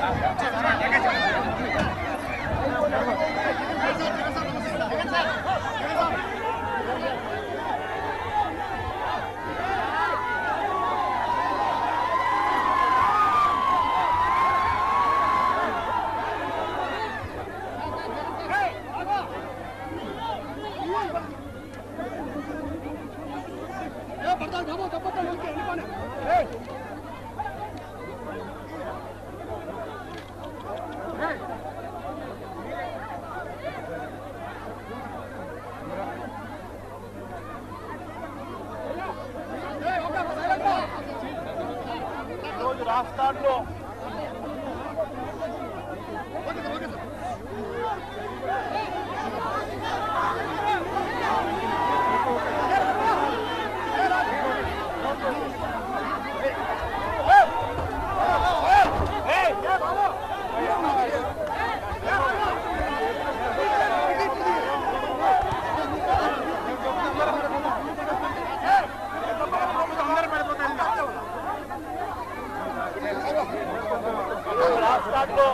రోజు రాష్ట్రాల్లో రాష్ట్రాల్లో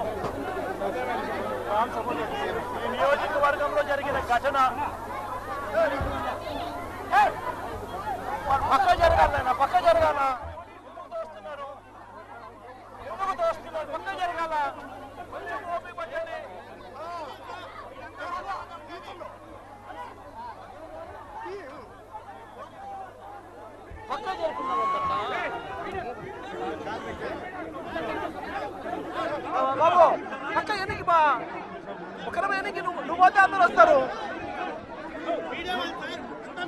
ఈ నియోజకవర్గంలో జరిగిన ఘటన. పక్క జరగాల పక్క జరగాల ఎందుకు తోస్తున్నారు పక్క జరగాల కొంచెం ఓపిక పట్టండి పక్క జరుగుతున్నారు బాబు పక్క ఎన్నికి బా ఒకరమ ఎన్నికి నువ్వు నువ్వు పోతే అందరు వస్తారు.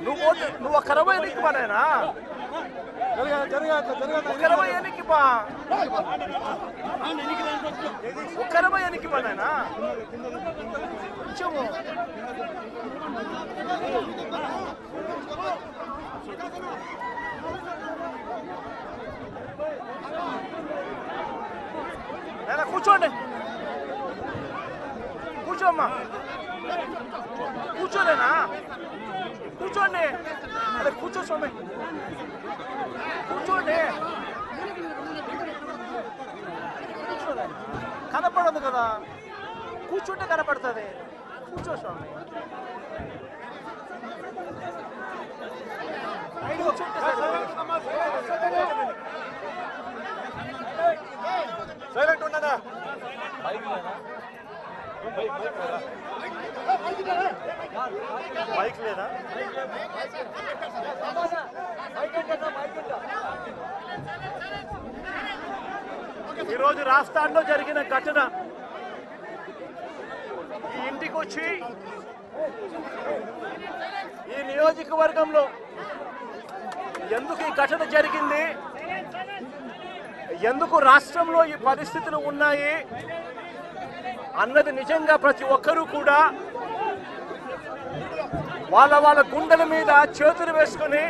నువ్వు పోతే నువ్వు ఒక్కరమ ఎన్నికి పనేనా నాయనా. ఒక్కరమ ఎన్నికి బా ఒక్కరమ ఎన్నికి బా నాయనా. కొంచెము కూర్చోండి. కూర్చోమ్మా. కూర్చోలేనా కూర్చోండి అదే కూర్చో స్వామి. కూర్చోండి కూర్చోలే. కనపడదు కదా. కూర్చుంటే కనపడుతుంది. కూర్చో స్వామి. బైక్ లేదా? ఈరోజు రాష్ట్రాల్లో జరిగిన ఘటన. ఈ ఇంటికి వచ్చి ఈ నియోజకవర్గంలో ఎందుకు ఈ ఘటన జరిగింది? ఎందుకు రాష్ట్రంలో ఈ పరిస్థితులు ఉన్నాయి? అన్నది నిజంగా ప్రతి ఒక్కరూ కూడా వాళ్ళ వాళ్ళ గుండెల మీద చేతులు వేసుకొని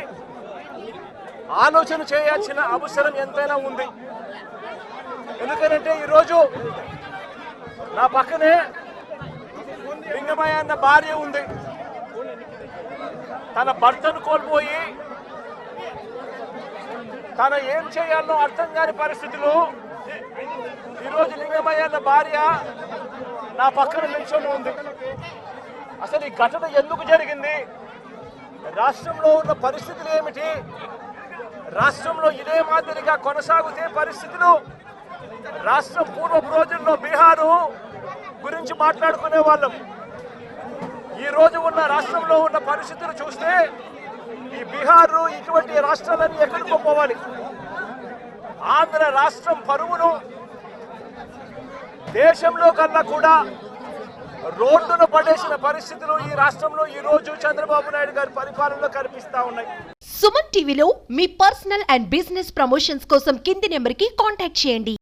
ఆలోచన చేయాల్సిన అవసరం ఎంతైనా ఉంది. ఎందుకంటే ఈరోజు నా పక్కనే లింగమయ్య అన్న భార్య ఉంది. తన భర్తను కోల్పోయి తన ఏం చేయాలో అర్థం కాని పరిస్థితిలో ఈరోజు లింగమయ్య అన్న భార్య నా పక్కన నిల్చొని ఉంది. అసలు ఈ ఘటన ఎందుకు జరిగింది? రాష్ట్రంలో ఉన్న పరిస్థితులు ఏమిటి? రాష్ట్రంలో ఇదే మాదిరిగా కొనసాగుతే పరిస్థితులు? రాష్ట్రం పూర్వపు రోజుల్లో బీహారు గురించి మాట్లాడుకునే వాళ్ళం. ఈ రోజు ఉన్న రాష్ట్రంలో ఉన్న పరిస్థితులు చూస్తే ఈ బీహారు ఇటువంటి రాష్ట్రాలన్నీ ఎక్కడికి పోవాలి? ఆంధ్ర రాష్ట్రం పరువును దేశంలో కన్నా కూడా రోడ్డును పడేసిన పరిస్థితులు ఈ రాష్ట్రంలో ఈ రోజు చంద్రబాబు నాయుడు గారి పరిపాలనలో కనిపిస్తా ఉన్నాయి. సుమన్ టీవీలో మీ పర్సనల్ అండ్ బిజినెస్ ప్రమోషన్స్ కోసం కింది నెంబర్కి కాంటాక్ట్ చేయండి.